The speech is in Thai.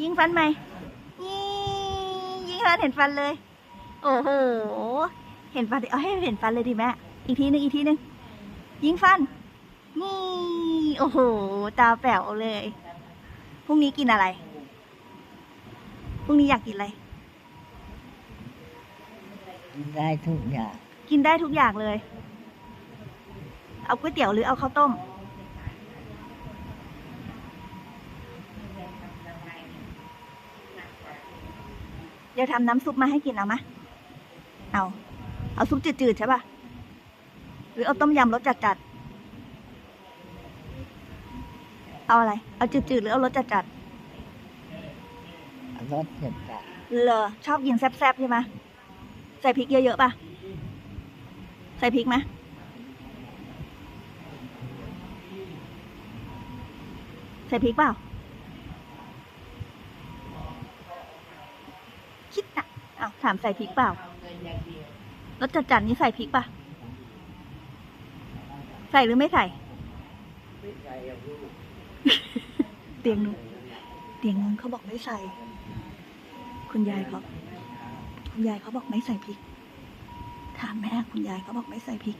ยิงฟันไหมยิงยิงฟันเห็นฟันเลย โอ้โห เห็นฟันดิเอาให้เห็นฟันเลยดิแม่ อีกทีหนึงอีกทีหนึง ยิงฟัน นี่ โอ้โห ตาแป๋วเลย พรุ่งนี้กินอะไร พรุ่งนี้อยากกินอะไร กินได้ทุกอย่าง กินได้ทุกอย่างเลย เอาก๋วยเตี๋ยวหรือเอาข้าวต้ม เดี๋ยวทำน้ำซุปมาให้กินเอามะ เอา เอาซุปจืดๆใช่ป่ะหรือเอาต้มยำรสจัดๆ เอาอะไร เอาจืดๆหรือเอารสจัดรสจัดจ้ะๆเหรอชอบกินแซ่บๆใช่ไหมใส่พริกเยอะๆป่ะใส่พริกไหมใส่พริกเปล่า คิดนะ อ้าวถามใส่พริกเปล่ารสจัดจัดๆนี้ใส่พริกป่ะ ใส่หรือไม่ใส่เตียงนู้นเตียงนู้นเขาบอกไม่ใส่ คุณยายเขาคุณยายเขาบอกไม่ใส่พริก ถามแม่คุณยายเขาบอกไม่ใส่พริก